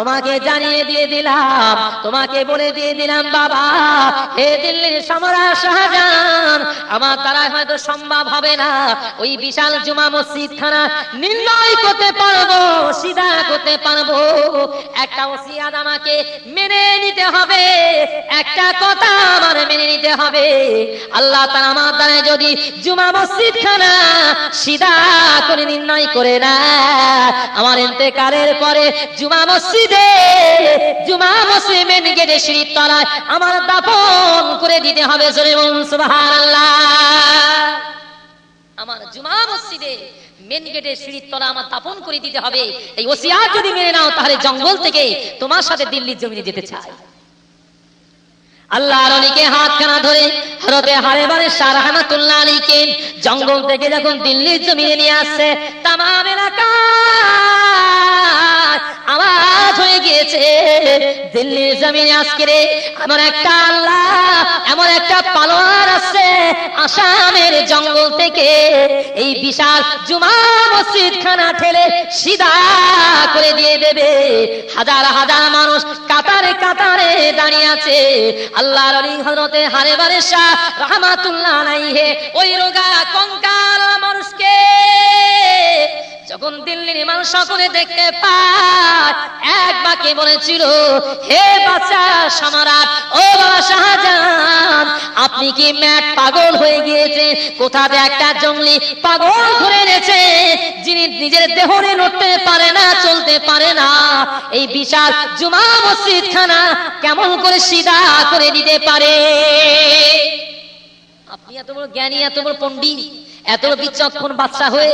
শাহজাহান তোমাকে জানিয়ে দিয়ে দিলাম, তোমাকে বলে দিয়ে দিলাম, বাবা, হে দিল্লির সম্রাট শাহজাহান, আমার দ্বারা হয়তো সম্ভব হবে না। ওই বিশাল জুমা মসজিদ খানা নির্ণয় করতে পারব, সিধা করতে পারব। একটা ওসিয়াত আমাকে মেনে নিতে হবে, একটা কথা আমার মেনে নিতে হবে। আল্লাহ তার আমার দ্বারা যদি জুমা মসজিদ খানা সিধা করে নির্ণয় করে না আমার ইন্তেকালের পরে জুমা মসজিদে জুমা মুসলিমের গেটে সিঁড়ির তলায় আমার দাপন করে দিতে হবে। আমার জুমা মসজিদে মেন গেটের সিঁড়ির তলা আমার দাপন করে দিতে হবে। এই ওসিয়াত যদি মেনে নাও, তাহলে জঙ্গল থেকে তোমার সাথে দিল্লির জমিনে যেতে চাই। আল্লাহ আলীকে হাতখানা ধরে হরতে হারে বারে সারহানাতুল্লাহ আলীকে জঙ্গল থেকে যখন দিল্লির জমিনে নিয়ে আসছে, তামাম আওয়াজ হয়ে গিয়েছে, দিল্লির জমিনে আজকে রে এমন একটা আল্লাহ, এমন একটা পালোয়ার আছে আসামের জঙ্গল থেকে। এই বিশাল জুমা মসজিদ খানা ঠেলে সিধা করে দিয়ে দেবে। হাজার হাজার মানুষ কাতারে কাতারে দাঁড়িয়ে আছে। আল্লাহর আলী হজরতে হারে বারে শাহ রহমাতুল্লাহ আলাইহি ওই রোগা কঙ্কাল মানুষকে যখন দিল্লির মানুষ সকলে দেখতে পায়, এক বাক্যে বলেছিল, হে বাচ্চা সম্রাট, ও বাবা শাহজাহান, আপনি কি ম্যাট পাগল হয়ে গিয়েছে? কোথাতে একটা জঙ্গলি পাগল ধরে এনেছে, যিনি নিজের দেহরে নড়তে পারে না, চলতে পারে না? এই বিশাল জুমা মসজিদ খানা কেমন করে সিধা করে দিতে পারে? আপনি এত বড় জ্ঞানী, এত বড় পণ্ডিত। এত বিচক্ষণ বাচ্চা হয়ে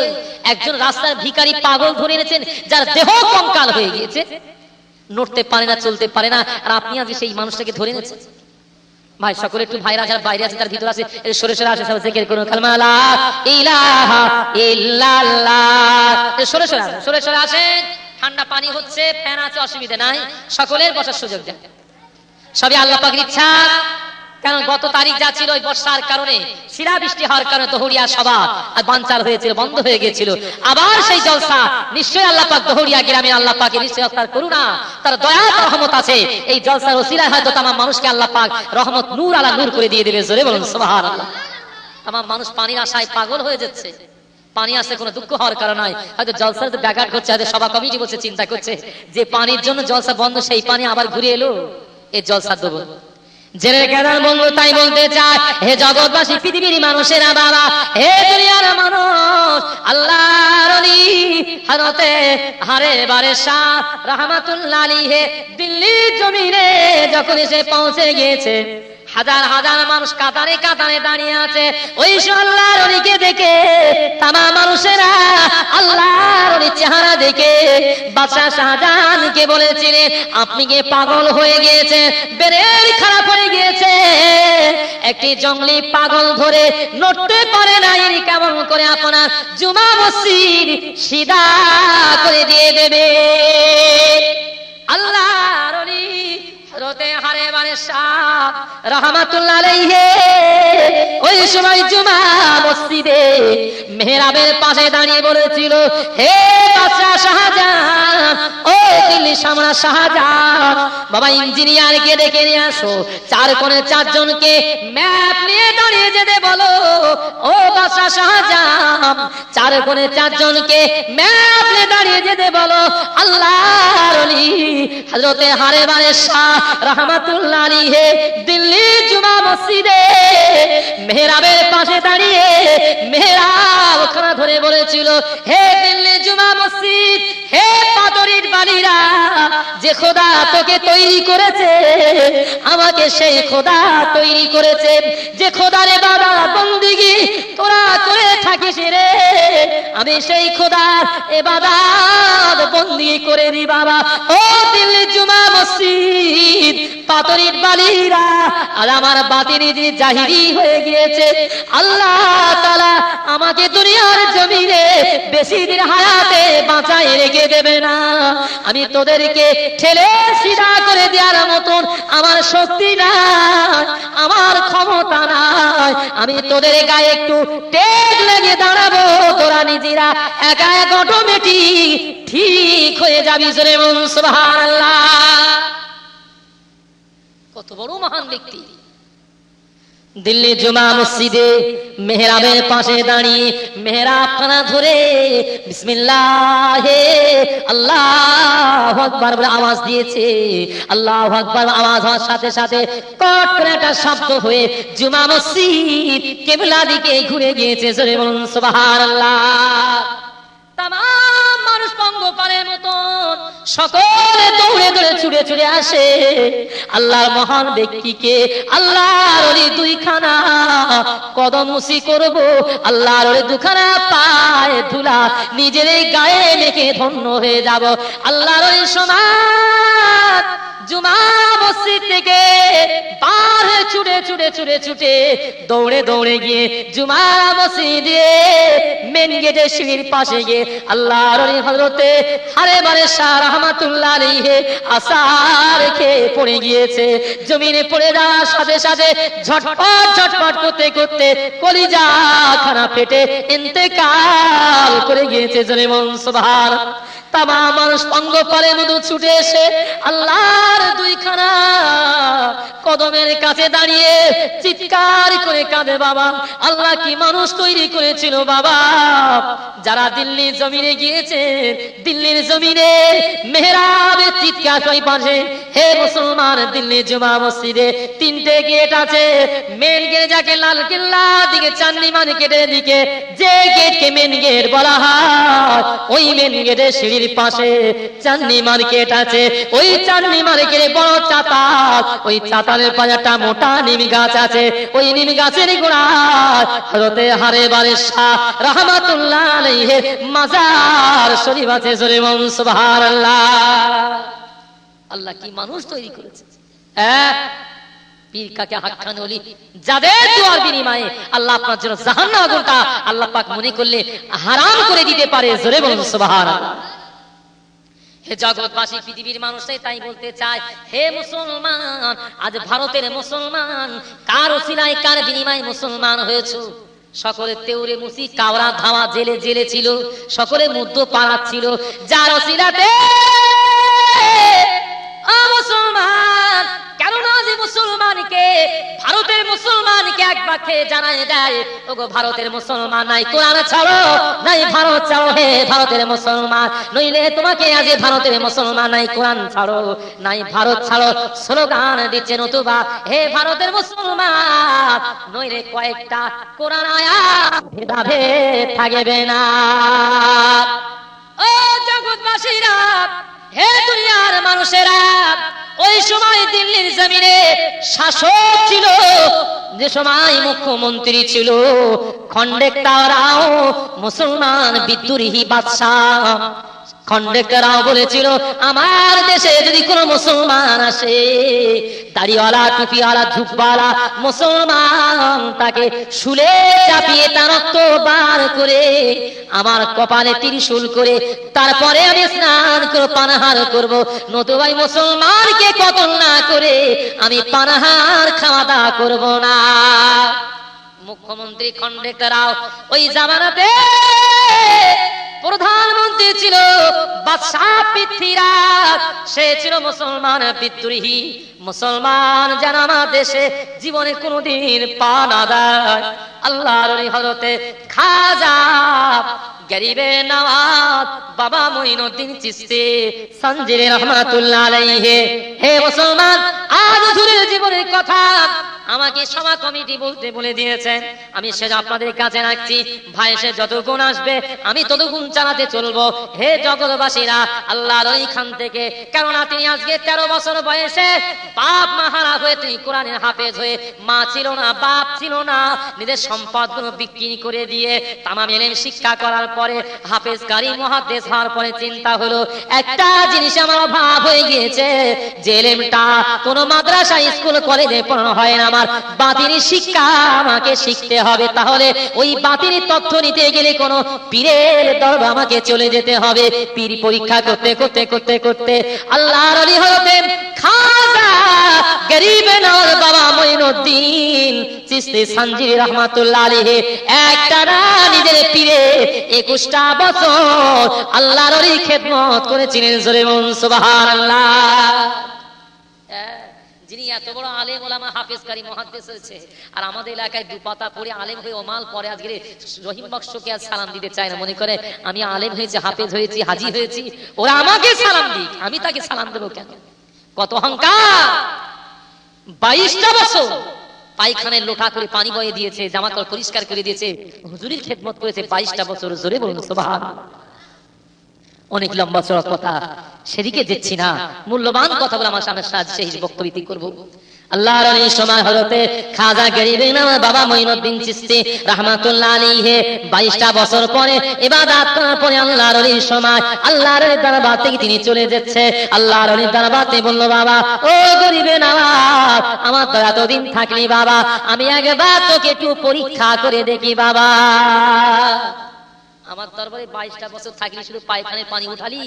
একজন রাস্তার ভিখারি পাগল ধরে এনেছেন, যার দেহ কঙ্কাল হয়ে গিয়েছে। নড়তে পারে না, চলতে পারে না, আর আপনি আজ সেই মানুষটাকে ধরে এনেছেন। ভাই, সকলে একটু ভাইরা যারা বাইরে আছে, তার ভিতরে আছে সরে সরে আসে, সব জিকির করুন কালমা লা ইলাহা ইল্লাল্লাহ। সরে সরে আসেন, সরে সরে আসেন। ঠান্ডা পানি হচ্ছে, ফ্যান আছে, অসুবিধা নাই। সকলের বসার সুযোগ দেন। সবই আল্লাহ পাকের ইচ্ছা। কারণ গত তারিখ যা ছিল ওই বর্ষার কারণে শিরা বৃষ্টি হওয়ার কারণে দহরিয়া সভা আর বানচাল হয়েছিল, বন্ধ হয়ে গিয়েছিল। আবার সেই জলসা, নিশ্চয়ই আল্লাহ পাক দহরিয়া গ্রামে আল্লাহ পাকে নিশ্চয়ই করুণা, তার দয়া রহমত আছে। এই জলসার ওসিলায় হয়তো তামাম মানুষকে আল্লাহ পাক রহমত নূর আলা নূর করে দিয়ে দেবে, জোরে বলুন, সুবহানাল্লাহ। তামাম মানুষ পানির আশায় পাগল হয়ে যাচ্ছে। পানি আসে কোনো দুঃখ হওয়ার কারণ নয় হয়তো জলসার তো ব্যাঘাট করছে হয়তো সভা কমিটি বসে চিন্তা করছে। যে পানির জন্য জলসা বন্ধ, সেই পানি আবার ঘুরে এলো এই জলসা দেবো জেনের কেদার বন্ধু তাই বলতে চায়, হে জগৎবাসী, পৃথিবীর মানুষেরা বাবা, হে দুনিয়ার মানুষ, আল্লাহর অলি হযরতে হারে বারে শাহ রাহমাতুল্লাহ হে দিল্লির জমিনে যখন সে পৌঁছে গিয়েছে হাজার হাজার মানুষ কাতারে কাতারে দাঁড়িয়ে আছে। ওই আল্লাহর অলিকে দেখে তামা মানুষেরা আল্লাহর অলির চেহারা দেখে বাদশাহ শাহজাহানকে বলেছিলেন, আপনি কি পাগল হয়ে গিয়েছে বেরের খারাপ হয়ে গিয়েছে। একটি জঙ্গলি পাগল ধরে নড়তে পারে না ইনি কেমন করে আপনার জুমা মসজিদ সিধা করে দিয়ে দেবে? আল্লাহর অলি হযরতে হারে শাহ রহমাতুল্লাহ ওই সময় জুমা মসজিদে মেহরাবের পাশে দাঁড়িয়ে বলেছিল, হে শাহজাহান, ও দিল্লি সম্রাট শাহজাহান, বাবা ইঞ্জিনিয়ারকে ডেকে নিয়ে আসো। চার কোণে চারজনকে ম্যাপ নিয়ে দাঁড়িয়ে যেতে বলো। ও বাদশা শাহজাহান, চার কোণে চারজনকে ম্যাপ নিয়ে দাঁড়িয়ে যেতে বলো। অলি হযরতে হারে বারে শাহ রহমাতুল্লাহ দিল্লি জুমা মসজিদে মেহরাবের পাশে দাঁড়িয়ে মেহরাব খানা ধরে বলেছিল, হে দিল্লি জুমা মসজিদ, হে পাতরির বালিরা যে খোদা তোকে তৈরি করেছে, আমাকে সেই খোদা তৈরি করেছে। যে খোদারে বাবা, বন্দিগি, তোরা করে থাকিস রে। আমি সেই খোদার এবাদাত বন্দি করে দি বাবা। ও দিল্লি জুমা মসজিদ পাতরির বালিরা আর আমার বাতিনি যে জাহিরি হয়ে গিয়েছে, আল্লাহ তাআলা আমাকে দুনিয়ার জমিনে বেশি দিন হায়াতে বাঁচাই রেখে দেবে না। আমি তোদেরকে ঠেলে সিধা করে দেওয়ার মতন আমার শক্তি নাই, আমার ক্ষমতা নাই। আমি তোদের গায়ে একটু টেক লেগে দাঁড়াবো, তোরা নিজেরা একা এক অটোমেটিক ঠিক হয়ে যাবি জোরে মন সুবহানাল্লাহ। কত বড় মহান ব্যক্তি। দিল্লি জুমা মসজিদে মেহরাবের পাশে দাঁড়িয়ে মেহরাব খানা ধরে বিসমিল্লাহ আল্লাহ আকবার বলে আওয়াজ দিয়েছে। আল্লাহ আকবার আওয়াজ হওয়ার সাথে সাথে কট করে একটা শব্দ হয়ে জুমা মসজিদ কেবলা দিকে ঘুরে গিয়েছে। জোরে বলুন সুবহানাল্লাহ। তামাম মানুষ পঙ্গপালের মতন সকলে দৌড়ে ছুড়ে ছুড়ে আসে। আল্লাহর মহান ব্যক্তিকে আল্লাহর ওলি দুইখানা কদম মুসি করব। আল্লাহর ওলি দুখানা পায়ে ধুলা নিজের গায়ে মেখে ধন্য হয়ে যাব। আল্লাহর ওই সমাজ জুমা মসজিদ দৌড়ে দৌড়ে গিয়ে জুমা মসজিদে মেন গেটে সিঁড়ির পাশে গিয়ে আল্লাহর ওই হযরতে হারে বারে আসার খেয়ে পড়ে গিয়েছে। জমিনে পড়ে যাওয়ার সাথে সাথে ঝটপট ঝটপট করতে করতে কলিজা খানা পেটে ইন্তেকাল করে গিয়েছে জনে মন সুবহান। তামা মানুষ অঙ্গ পারে মধু ছুটে এসে আল্লাহর দুইখানা কদমের কাছে দাঁড়িয়ে চিৎকার করে কাঁদে বাবা। আল্লাহ কি মানুষ তৈরি করেছিল বাবা? যারা দিল্লির জমিনে গিয়েছে, দিল্লির জমিনে চিৎকার কই হে মুসলমান দিল্লি জুমা মসজিদে তিনটে গেট আছে। মেন গেট যাকে লাল কেল্লা, দিকে চান্দি মার্কেটের দিকে, যে গেটকে মেন গেট বলা হয়, ওই মেন গেটের সিঁড়ির পাশে চান্দি মার্কেট আছে। ওই চান্দি মার্কেটে বড় চাতাল। ওই চাতালের পাঁচাটা মোটা নিম গাছ আছে। ওই নিম গাছের গোড়ায় হরতে হারে বারে রহমাতুল্লাহ মাজার শরীফ আছে জোরে বল আল্লাহ কি মানুষ তৈরি করেছে? হ্যাঁ? আল্লাহ আগুনটা আল্লাহ পাক মনে করলে হারাম করে দিতে পারে, জোরে বলুন, সুবহানাল্লাহ। হে জগৎবাসী, পৃথিবীর মানুষই তাই বলতে চায়, হে মুসলমান, আজ ভারতের মুসলমান, কার ওসিলায়, কার বিনিময় মুসলমান হয়েছো? সকলে তেউরে মুসি, কাওড়া ধাওয়া জেলে জেলে ছিল, সকলে মধ্য পাড়া ছিল যার ওসিলাতে মুসলমান মুসলমানকে, ভারতের মুসলমানকে এক বাক্যে জানাই দেয়, ওগো ভারতের মুসলমান নাই, কোরআন ছাড়ো, নাই ভারত ছাড়ো, হে ভারতের মুসলমান, নইলে তোমাকে আজ ভারতের মুসলমান নাই, কোরআন ছাড়ো, নাই ভারত ছাড়ো, স্লোগান দিচ্ছে নতুবা, হে ভারতের মুসলমান, নইলে কয়েকটা কোরআন আয়াত ভেদাভেদ থাকবে না। ও জগৎবাসীরা, হে দুনিয়ার মানুষেরা ওই সময় দিল্লির জমিনে শাসক ছিল। যে সময় মুখ্যমন্ত্রী ছিল। খন্ডেক তারাও মুসলমান বিদ্রোহী বাদশাহ। খন্ডেক্টরাও বলেছিল, আমার দেশে যদি কোনো মুসলমান আসে, দাড়িওয়ালা, টুপিওয়ালা ঝুপওয়ালা মুসলমান তাকে শুলে চাপিয়ে তার রক্ত বার করে আমার কপালে তিরিশুল করে তারপরে আমি স্নান করে পানাহার করব। নতুবাই মুসলমানকে কতল না করে আমি পানাহার খাওয়া দাওয়া করব না। মুখ্যমন্ত্রী খন্ডেক্টরাও ওই জামানাতে প্রধানমন্ত্রী ছিল বাদশাহ পৃথ্বীরাজ। সে ছিল মুসলমান বিদ্রোহী। মুসলমান আমার দেশে জীবনে কোনোদিন পা না দেয়। আল্লাহর হরতে খাজা, গরিবে নওয়াজ বাবা মঈনুদ্দিন চিশতি সঞ্জির রহমাতুল্লাহ আলাইহি। হে মুসলমান, আজ হুজুরের জীবনের কথা আমাকে সভা কমিটি বলতে বলে দিয়েছেন, আমি সে আপনাদের কাছে রাখছি। ভাই, সে যত গুণ আসবে, আমি তত গুণ চালাতে চলবো। হে জগৎবাসীরা, আল্লাহর খান থেকে, কেননা তিনি আজকে তেরো বছর বয়সে বাপ মাহারা হয়ে তিনি কোরআনের হাফেজ হয়ে মা ছিল না, বাপ ছিল না, নিজের সম্পদগুলো বিক্রি করে দিয়ে তামাম এলেম শিক্ষা করার পরে হাফেজ কারি মহাদেশ হওয়ার পরে চিন্তা হলো, একটা জিনিস আমার অভাব হয়ে গিয়েছে, যে এলেমটা কোনো মাদ্রাসা, স্কুল, কলেজে পড়ানো হয় না। আমার বাতিনি শিক্ষা আমাকে শিখতে হবে। তাহলে ওই বাতিনি তথ্য নিতে গেলে কোনো পীরের দরবার আমাকে চলে যেতে হবে। পীর পরীক্ষা করতে করতে করতে করতে আল্লাহর খাজা গরিব নিজের বছর আল্লাহর খেদমত করেছিলেন জোরে বলুন যিনি এত বড় আলেম ওলামা হাফেজ কারি মহাদ্দেশ হয়েছে। আর আমাদের এলাকায় দু পাতা পড়ে আলেম হয়ে ওমাল পরে আজকে রহিম বক্সকে আর সালাম দিতে চায় না। মনে করে, আমি আলেম হয়েছি, হাফেজ হয়েছি, হাজি হয়েছি, ওরা আমাকে সালাম দিক, আমি তাকে সালাম দেবো কেন? কত অহংকার! বাইশটা বছর পায়খানের লোটা করে পানি বয়ে দিয়েছে জামা কাপড় পরিষ্কার করে দিয়েছে, হুজুরির খেদমত করেছে, বাইশটা বছর, জোরে বলুন, সুবহানাল্লাহ। অনেক লম্বা চড়া কথা। সেদিকে যাচ্ছি না। মূল্যবান কথা বলে আমার সামনে বক্তব্য করব। আল্লাহর অলি সময় খাজা গরিবে বাবা মঈনুদ্দিন রাহমাতুল্লাহ আলাইহি 22টা বছর পরে ইবাদত করার পরে আল্লাহর অলির সময় আল্লাহর দরবার থেকে তিনি চলে যাচ্ছে। আল্লাহর দরবারে বলল বাবা ও গরিবে আমার তো এতদিন থাকলি বাবা। আমি একবার তোকে একটু পরীক্ষা করে দেখি বাবা। আমার দরবারে বাইশটা বছর থাকলি, শুধু পায়খানের পানি উঠালি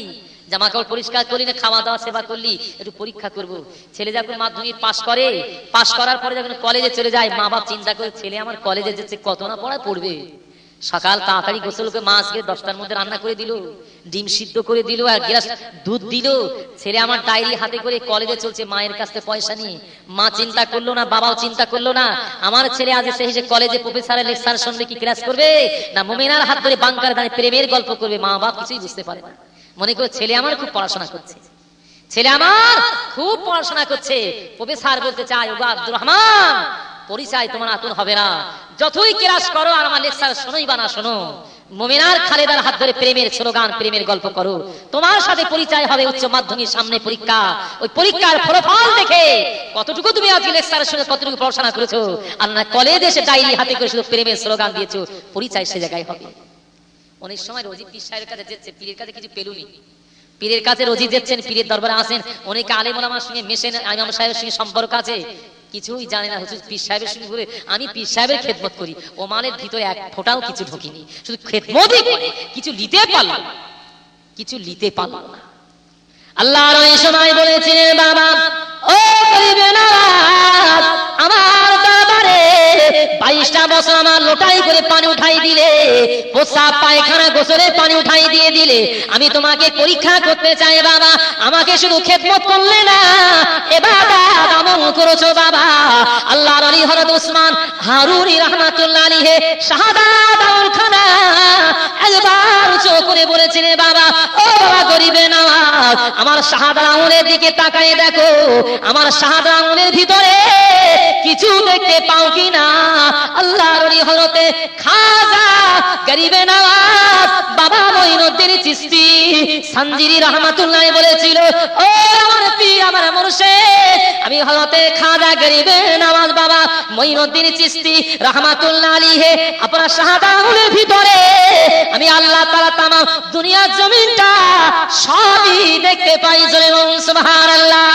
জামা কাপড় পরিষ্কার করলি, না খাওয়া দাওয়া সেবা করলি, একটু পরীক্ষা করব। ছেলে যখন মাধ্যমিক পাশ করে, পাশ করার পরে যখন কলেজে চলে যায় মা বাপ চিন্তা করে, ছেলে আমার কলেজে যাচ্ছে কত না পড়ায় পড়বে? সকাল তাড়াতাড়ি গোসল করে মা আজকে দশটার মধ্যে রান্না করে দিল, ডিম সিদ্ধ করে দিল আর গ্লাস দুধ দিল। ছেলে আমার ডায়েরি হাতে করে কলেজে চলছে, মায়ের কাছ পয়সা নিয়ে। মা চিন্তা করল না, বাবাও চিন্তা করল না। আমার ছেলে আজ এসে এসে কলেজে প্রফেসরের লেকচার শুনবে, কি ক্লাস করবে? না, মোমেনার হাত ধরে বাংকার দাঁড়িয়ে প্রেমের গল্প করবে, মা বাপ কিছুই বুঝতে পারে না। মনে করে ছেলে আমার খুব পড়াশোনা করছে। ছেলে আমার খুব পড়াশোনা করছে। প্রফেসর বলতে চায়, ওগো আব্দুর রহমান, পরিচয় তোমার আতুন হবে না। যতই ক্লাস করো, আর আমার লেকচার শোনোই বা না শোনো। মোমেনার খালেদার হাত ধরে প্রেমের স্লোগান, প্রেমের গল্প করো। তোমার সাথে পরিচয় হবে উচ্চ মাধ্যমিক সামনে পরীক্ষা। ওই পরীক্ষার ফলাফল দেখে কতটুকু তুমি আজকে লেকচারের সঙ্গে কতটুকু পড়াশোনা করেছ? আর না কলেজে এসে ডায়েরি হাতে করে শুধু প্রেমের স্লোগান দিয়েছ। পরিচয় সে জায়গায় হবে। অনেক সময় রোজি পীর সাহেবের কাছে যাচ্ছে পীরের কাছে কিছু পেলুনি। পীরের কাছে রোজি যাচ্ছেন পীরের দরবারে আসেন। অনেকে আলেম ওলামার সঙ্গে মেশেন ইমাম সাহেবের সঙ্গে সম্পর্ক আছে। কিছুই জানে না। হুজুর, পীর সাহেবের সঙ্গে ঘুরে আমি পীর সাহেবের খেদমত করি। ওমানের মানের ভিতরে এক ফোঁটাও কিছু ঢুকিনি। শুধু খেদমতই করে। কিছু নিতে পারল না। কিছু নিতে পারল না। আল্লাহর এই সময় বলেছিলেন, বাবা, ও করিবে না আমার বাইশটা বছর আমার লোটাই করে পানি উঠাই দিলে প্রস্রাব পায়খানা, গোসলে পানি উঠাই দিয়ে দিলে। আমি তোমাকে পরীক্ষা করতে চাই বাবা, আমাকে শুধু খেদমত করলে না। আমল করেছ বাবা। আল্লাহর আলী হরত উসমান হারুনি রহমাতুল্লাহ খানা একবার উঁচু করে বাবা, ও বাবা গরিবে আমার শাহাদা আঙুলের দিকে তাকায় দেখো। আমার শাহাদা আঙুলের ভিতরে কিছু দেখতে পাও কি না আল্লাহর ওলি খাজা, গরিবে নওয়াজ, বাবা মঈনুদ্দিন চিশতি সঞ্জিরি রহমাতুল্লাহ বলেছিল, ও আমার পীর, আমার মুর্শিদ, আমি হলতে খাজা, গরিবে নওয়াজ, বাবা মঈনুদ্দিন চিশতি, রহমাতুল্লাহ আলাইহি, আপনার শাহাদা ভিতরে আমি আল্লাহ তাআলা তামাম দুনিয়া জমিনটা সবই দেখতে পাই, জোরে সুবহানাল্লাহ।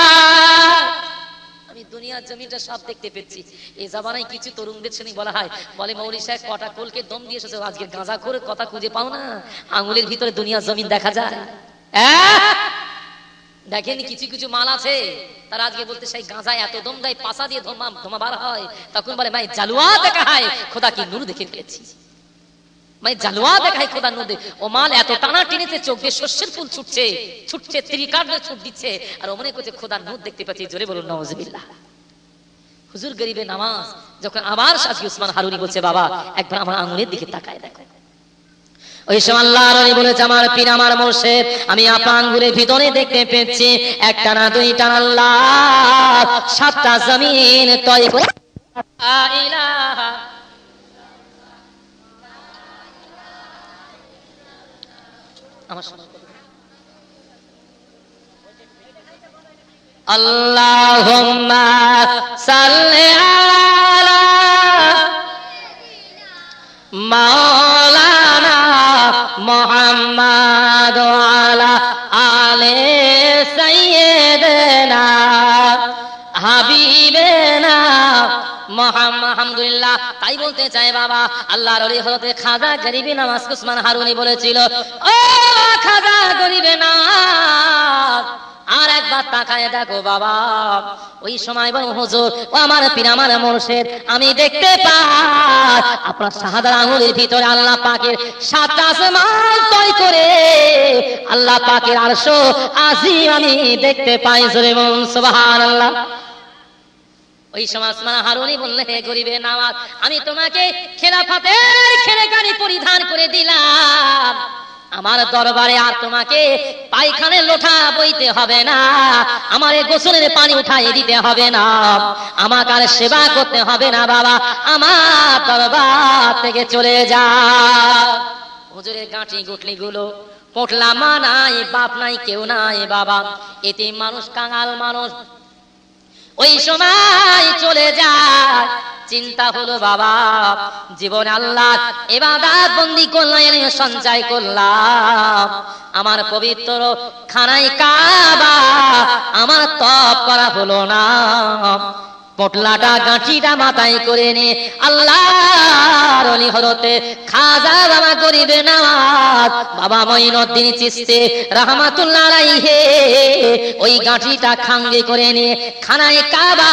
দুনিয়ার জমিনটা সব দেখতে পেয়েছি। এই জামানায় কিছু তরুণদের শ্রেণি বলা হয়, বলে মৌলী সাহেব, কটা কোলকে দম দিয়ে এসেছে, আজকে গাঁজা করে কথা খুঁজে পাও না। আঙুলের ভিতরে দুনিয়ার জমিন দেখা যায়। দেখেন কিছু কিছু মাল আছে, তারা আজকে বলতে সেই গাঁজা এত দম দেয় পাশা দিয়ে ধোমা ধোমা বার হয়। তখন বলে ভাই জালুয়া দেখা হয়, খোদা কি নূর দেখে ফেলেছি মানে জালুয়া দেখায় খোদা নদী ও মাল এত টানা টেনেছে, চোখ দিয়ে শস্যের ফুল ছুটছে ছুটছে, ত্রিকার ছুট দিচ্ছে। আর ও মনে করছে খোদার নূর দেখতে পাচ্ছি। জোরে বলুন, নওয়াজবিল্লাহ। হুজুর গরিবে নামাজ যখন আবার সাজি উসমান হারুনি বলছে বাবা একবার আমার আঙুলের দিকে তাকায় দেখো। ওই সময় আল্লাহ রানী বলেছে আমার পীর আমার মোর্শেদ আমি আপনার আঙ্গুলের ভিতরে দেখতে পেয়েছি একটা না দুইটা আল্লাহ সাতটা জমিন তয় করে আমার আল্লাহুম্মা সাল্লি আলা মাওলানা মুহাম্মাদ আলা আলে সাইয়্যিদিনা হাবিবেনা আলহামদুলিল্লাহ। তাই বলতে চাই বাবা, আল্লাহর অলি হতে খাজা গরিবে নামাজ উসমান হারুনি বলেছিল, ও খাজা গরিবে না আর একবার তাকায় দেখো বাবা। ওই সময় বলো, হুজুর, ও আমার পীর, আমার মোর্শেদ, আমি দেখতে পাই। আপনার শাহাদার আঙুলের ভিতরে আল্লাহ পাকের সাতটা আসমান তয় করে। আল্লাহ পাকের আরশো আজি আমি দেখতে পাই, জোরে বলুন, সুবহানাল্লাহ। ওই সমাজ মানে হারুনি বললে, হে গরিবের নামাজ, আমি তোমাকে খেলাফাতের খেলেকানি পরিধান করে দিলাম। আমার দরবারে আর তোমাকে পায়খানে লোঠা বইতে হবে না। আমার গোসলের পানি উঠাই দিতে হবে না। আমাকে আর সেবা করতে হবে না বাবা। আমার দরবার থেকে চলে যা। হুজুরের গাঁটি গুটলি গুলো পোটলা মা নাই, বাপ নাই, কেউ নাই বাবা। এতে মানুষ কাঙাল মানুষ। ওই সময় চলে যায়। চিন্তা হলো, বাবা, জীবন আল্লাহ এবার বন্দি করলাম সঞ্চয় করলাম। আমার পবিত্র খানাই কাবা, আমার তপ করা হলো না। পটলাটা গাঁঠিটা মাথায় করে নে। আল্লাহর অলি হরতে খাজা বাবা করিবে নামাজ। বাবা মঈনুদ্দিন চিস্তে রহমাতুল্লাহ আলাইহি ওই গাঁঠিটা খাঙ্গে করে নিয়ে খানায় কাবা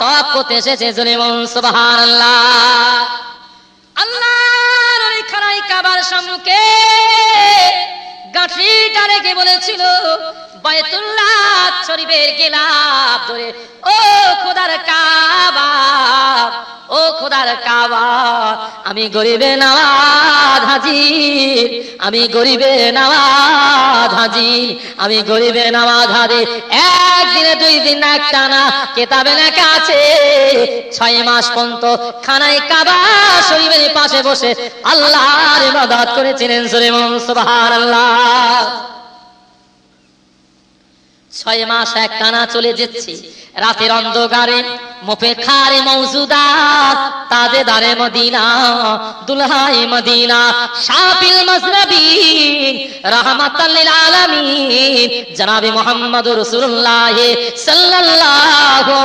তপ করতে এসেছে জোরে বলুন, সুবহানাল্লাহ। আল্লাহর ওই খানায় কাবার সম্মুখে গাঁঠিটা রেখে বলেছিল বায়তুল্লাহ শরীফের গেলাপ ধরে, ও খোদার কাবা, ও খোদার কাবা, আমি গরিবে নামাজ হাজির, আমি গরিবে নামাজ হাজির, আমি গরিবে নামাজ হাজির। একদিনে দুই দিন একটা না কেতাবে লেখা আছে। ছয় মাস পর্যন্ত খানায় কাবা শরীফের পাশে বসে আল্লাহর ইবাদত করেছিলেন সুরেমন সুবহানাল্লাহ। ছয় মাস এক টানা চলে যাচ্ছে। রাতের অন্ধকারে মুফে খারে মৌজুদা তাজে দারে মদিনা দুলহাই মদিনা, শাফিল মজনবী রহমাতাল লিল আলামিন। জনাবে মুহাম্মদ রাসূলুল্লাহ সাল্লাল্লাহু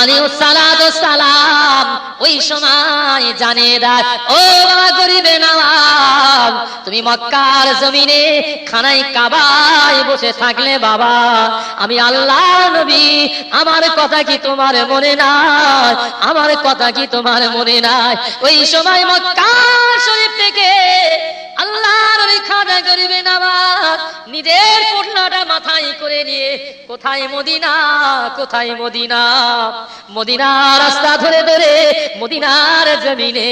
আলাইহি সালাম। ওই সময় জানে দেয়, ও বাবা গরিবে নওয়াজ তুমি মক্কার জমিনে খানায় কাবায় বসে থাকলে বাবা, আমি আল্লাহ নবী, আমার কথা কি তোমার মনে নাই? আমার কথা কি তোমার মনে নাই? ওই সময় মক্কা শরীফ থেকে আল্লাহর ওই খানা করিবে নামাজ নিজের পোটলাটা মাথায় করে নিয়ে, কোথায় মদিনা? কোথায় মদিনা? মদিনা রাস্তা ধরে ধরে, মদিনার জমিনে,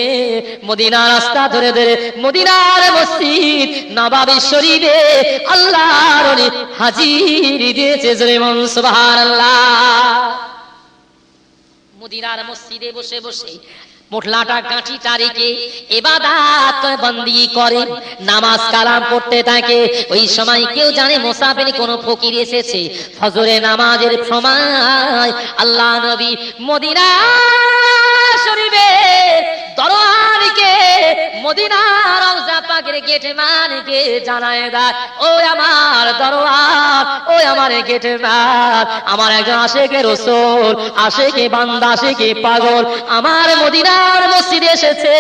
মদিনা রাস্তা ধরে ধরে, মদিনার মসজিদ নবাবী শরীফে আল্লাহর হাজির দিয়েছে জোরে মন সুবহানাল্লাহ। মদিনার মসজিদে বসে বসে মোটলাটা কাঁচি এবাদাত বন্দি করে, নামাজ কালাম পড়তে থাকে। ওই সময় কেউ জানে মোসাফির কোন ফকির এসেছে। ফজরে নামাজের সময় আল্লাহ নবী মদিনা শরীফে দরবারকে মদিনা রওজা পাকের গেট জানায় ও আমার দরবার, ও আমার গেট আমার একজন রসুল বান্দা পাগল, আমার মদিনার মসজিদে এসেছে।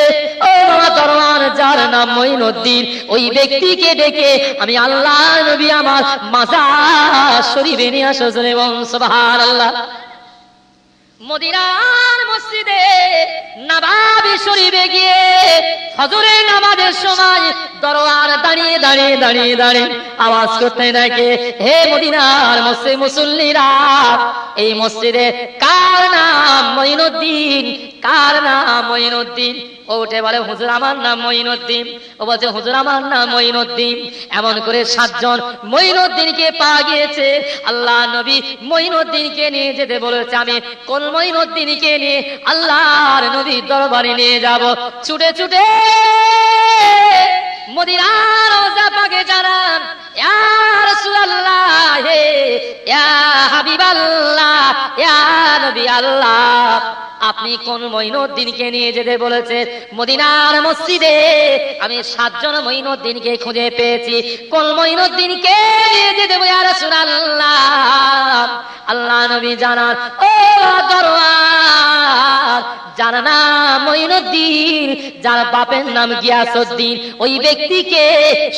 ও আমার দরবার, যার নাম মঈনুদ্দিন, ওই ব্যক্তিকে ডেকে আমি আল্লাহ নবী আমার মাজার শরীফে নিয়ে আসো এবং সুবহানাল্লাহ। মদিনার মসজিদে নবাবি শরীফে গিয়ে ফজরের নামাজের সময় দরবার দাঁড়িয়ে দাঁড়িয়ে দাঁড়িয়ে দাঁড়িয়ে আওয়াজ করতে থাকে হে মদিনার মসজিদ মুসল্লিরা, এই মসজিদে কার নাম মঈনুদ্দিন? কার নাম মঈনুদ্দিন? ও উঠে বলে, হুজুর, আমার নাম মঈনুদ্দিন। ও বলছে, হুজুর, আমার নাম মঈনুদ্দিন। এমন করে সাতজন মঈনুদ্দিনকে পা গিয়েছে। আল্লাহ নবী মঈনুদ্দিনকে নিয়ে যেতে বলেছে। আমি কোন মঈনুদ্দিনকে নিয়ে আল্লাহর নবীর দরবারে নিয়ে যাব। ছুটে ছুটে মদিনার রওজা পাকে জানান, ইয়া রাসূলুল্লাহ হে ইয়া হাবিবাল্লাহ, ইয়া নবী আল্লাহ আপনি কোন মঈনুদ্দিনকে নিয়ে যেতে বলেছেন মদিনার মসজিদে আমি সাতজন মঈনুদ্দিনকে খুঁজে পেয়েছি। কোন মঈনুদ্দিনকে নিয়ে যেতে ইয়া রাসূলুল্লাহ? আল্লাহ নবী জানান, ও দরবার যার নাম মঈনুদ্দিন যার বাপের নাম গিয়াসউদ্দিন, ওই ব্যক্তিকে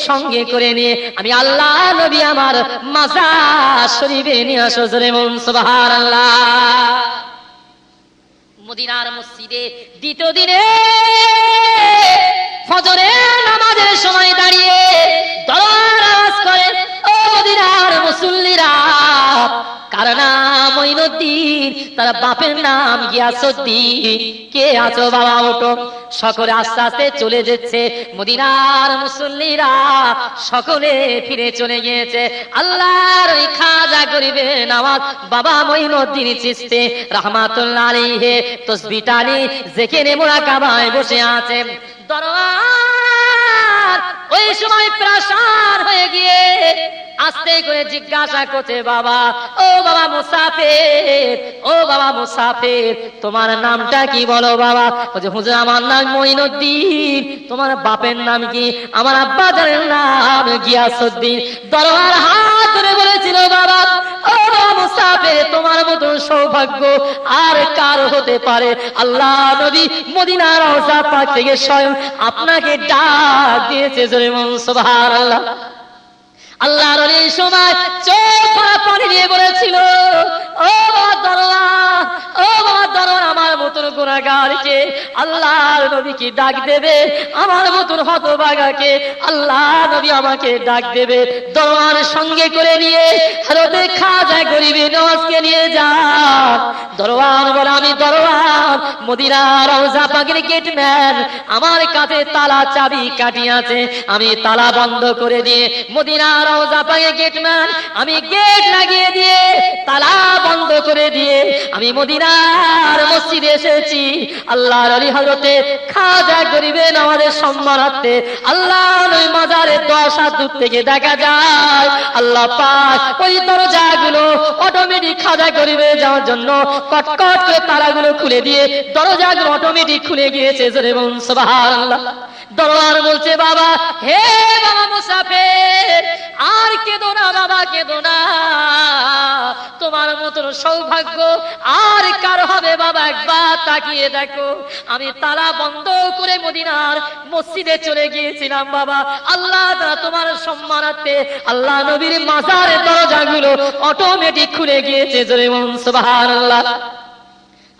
সঙ্গে করে নিয়ে আমি আল্লাহ নবী আমার মাজার শরীফে নিয়ে আসো জোরে মন সুবহানাল্লাহ। মদিনার মসজিদে দ্বিতীয় দিনে ফজরের নামাজের সময় দাঁড়িয়ে দরবার আওয়াজ মদিনার মুসল্লিরা, কার নাম তার বাপের নাম কে আছো বাবা, ওঠো। সকলে আস্তে আস্তে চলে যাচ্ছে মদিনার মুসল্লিরা। সকলে ফিরে চলে গিয়েছে। আল্লাহর ওই খাজা করিবে নামাজ বাবা মঈনুদ্দিন চিস্তে রহমাতুল্লাহ আলাইহি তসবিটানি যেখানে মুরাকাবায় বসে আছেন ওই সময় প্রাসার হয়ে গিয়ে আস্তে করে জিজ্ঞাসা করছে, বাবা, ও বাবা মুসাফির, ও বাবা মুসাফির, তোমার নামটা কি বলো বাবা? বলছে, হুজুর, আমার নাম মঈনুদ্দিন, তোমার বাপের নাম কি? আমার আব্বাদের নাম গিয়াসউদ্দিন। দরবার হাত ধরে বলেছিল, বাবা, ও মুসাফির তোমার মতো সৌভাগ্য আর কার হতে পারে। আল্লাহ নবী মদিনার রওজা পাক থেকে স্বয়ং আপনাকে ডাক দিয়েছে জোরে মন সুবহানাল্লাহ। আল্লাহর এই সময় চোখ মতন গুণাগারকে আল্লাহর ডাক দেবে? আমার মতন হতবাগাকে আল্লাহ নবী আমাকে ডাক দেবে। দরবার সঙ্গে করে নিয়ে খাজা নিয়ে বলে, আমি দরবার মদিনা রওজা গেটম্যান আমার কাছে তালা চাবি কাটিয়াছে আমি তালা বন্ধ করে দিয়ে মদিনা রওজা গেটম্যান আমি গেট লাগিয়ে দিয়ে তালা বন্ধ করে দিয়ে আমি মদিনার মসজিদে এসেছি। আল্লাহর আলী হজরতে খাজা গরিবেন আমাদের সম্মানার্থে আল্লাহ ওই মাজারের দশ দূর থেকে দেখা যায়, আল্লাহ পাক ওই দরজাগুলো অটোমেটিক খাজা গরিবে যাওয়ার জন্য কটকট করে তালাগুলো খুলে দিয়ে, দরজাগুলো অটোমেটিক খুলে গিয়েছে, জোরে বলুন সুবহানাল্লাহ। দরবার বলছে, বাবা, হে বাবা মুসাফির আর কেঁদো না, বাবা, কেঁদো না। তোমার মতন সৌভাগ্য আর কার হবে, বাবা? একবার তাকিয়ে দেখো। আমি তালা বন্ধ করে মদিনার মসজিদে চলে গিয়েছিলাম, বাবা। আল্লাহ তোমার সম্মানার্থে আল্লাহ নবীর মাজারের দরজাগুলো অটোমেটিক খুলে গিয়েছে, জোরে মন সুবহানাল্লাহ।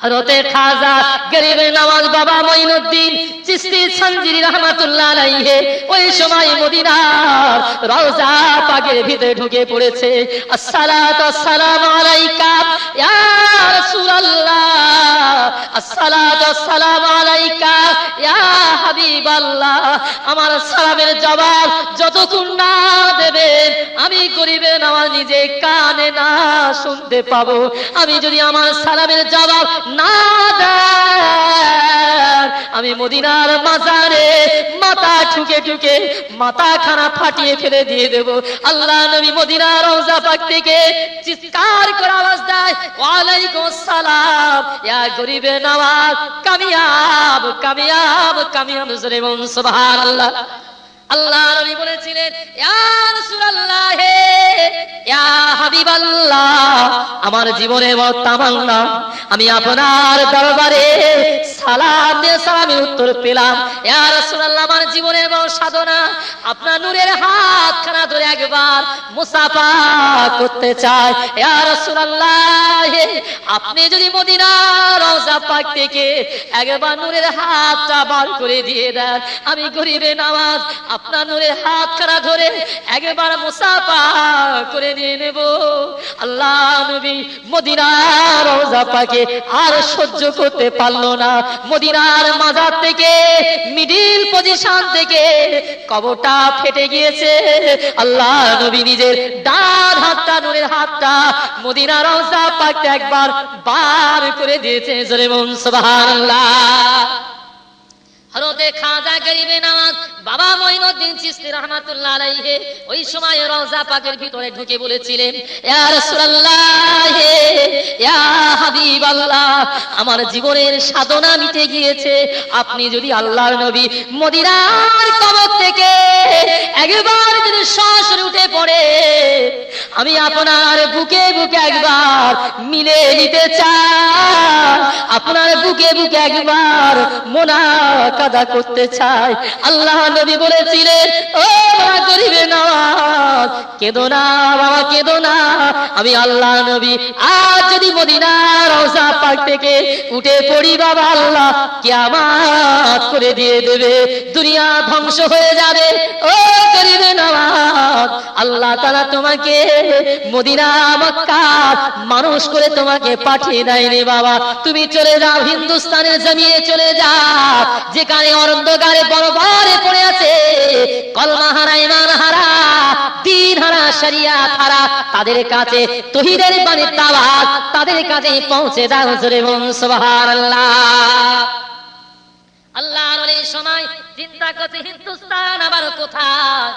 হরতে খাজা গরিবে নওয়াজ বাবা মঈনুদ্দিন চিশতি সঞ্জিরি রাহমাতুল্লাহ আলাইহি, ওই সময় মদিনার রওজা পাকের ভিতরে ঢুকে পড়েছে। আসসালাতু আসসালামু আলাইকা, ইয়া রাসূলুল্লাহ। আসসালাতু আসসালামু আলাইকা, ইয়া হাবিবাল্লাহ। আমার সালামের জবাব যতক্ষণ না দেবেন, আমি গরিবে নামাজ নিজে কানে না শুনতে পাবো। আমি যদি আমার সালামের জবাব না আমি মদিনার মাজারে মাথা ঠুকে ঠুকে মাথা খানা ফাটিয়ে ফেলে দিয়ে দেব। আল্লাহ নবী মদিনার রওজা পাক থেকে চিৎকার করে আওয়াজ দেয়, ওয়ালাইকুম সালাম, ইয়া গরিবে নওয়াজ কামিয়াব কামিয়াব কামিয়াব, জোরে বলুন, সুবহানাল্লাহ। আল্লাহ নবী বলেছিলেন আমার জীবনে আমি আপনার দরবারে সালাম দিয়ে সালামি উত্তর পেলাম। আমার জীবনের বড় সাধনা, আপনার নূরের হাত খানা ধরে একবার মুসাফা করতে রাসূলুল্লাহ, আপনি যদি মদিনার রওজা পাক থেকে একবার নূরের হাতটা বার করে দিয়ে দেন, আমি গরিবে নামাজ আপনার নূরের হাত খানা ধরে একবার মুসাফা করে নিয়ে নেব। আল্লাহ নবী মদিনার রওজা পাকে আর সহ্য করতে পারল না। মদিনার মাজার থেকে মিডিল পজিশন থেকে কবরটা ফেটে গিয়েছে। আল্লাহ নবী নিজের ডান হাতটা, নূরের হাতটা রওজা একবার বার করে দিয়েছে। জোরে সুবহানাল্লাহ। হরতে খাজা গরিবে নামাজ বাবা মঈনুদ্দিন চিশতি আলাইহি ওই সময় রওজা পাকের ভিতরে ঢুকে বলেছিলেন, ইয়া রাসূলুল্লাহ, ইয়া হাবিবাল্লাহ, আমার জীবনের সাধনা মিটে গিয়েছে। আপনি যদি আল্লাহর নবী মদিনার কবর থেকে একবার যদি সরাসরি উঠে পড়ে, আমি আপনার বুকে বুকে একবার মিলে নিতে চাই। আপনার বুকে বুকে একবার মোনা কাদা করতে চাই। আল্লাহ নবী বলেছিলেন, ও বাবা গরিবে নওয়াজ কেঁদো না, বাবা, কেঁদো না। আমি আল্লাহ নবী আজ যদি মদিনার রওজা পাক থেকে উঠে পড়ি, বাবা, আল্লাহ কিয়ামত করে দিয়ে দেবে। দুনিয়া ধ্বংস হয়ে যাবে। ও গরিবে নওয়াজ আল্লাহ তাআলা তোমাকে মদিনা, মক্কা মানুষ করে তোমাকে পাঠিয়ে দেয়নি বাবা। তুমি চলে যাও, হিন্দুস্তানের জমিয়ে চলে যাও। যেখানে অরন্ধকারে বড়বারে পড়ে আছে কলমা হারা ইমান হারা দিন হারা শরিয়াত হারা তাদের কাছে তহিদের বাণীর তাওয়াজ তাদের কাছে পৌঁছে দাও জোরে বলুন, সুবহানাল্লাহ। আল্লাহর এই সময় চিন্তা করছে হিন্দুস্তান আবার কোথায়?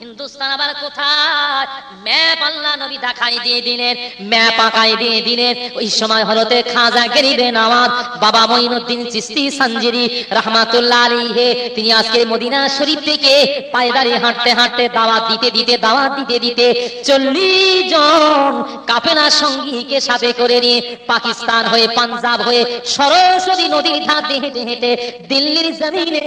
হিন্দুস্তান আবার কোথায়? ম্যাপ আল্লাহ নবী দেখাই দিয়ে দিলেন, ম্যাপ আঁকাই দিয়ে দিলেন। ওই সময় হলতে খাজা গরিবে নামাজ, বাবা মঈনুদ্দিন চিস্তি সানজিরি রহমাতুল্লাহ আলাইহি, তিনি আজকে মদিনা শরীফ থেকে পায়দারি হাঁটতে হাঁটতে দাওয়াত দিতে দিতে, দাওয়াত দিতে দিতে চল্লিশ জন কাফেলা সঙ্গীকে সাথে করে নিয়ে পাকিস্তান হয়ে, পাঞ্জাব হয়ে সরস্বতী নদীর ধার দিয়ে হেঁটে হেঁটে দিল্লির জমিনে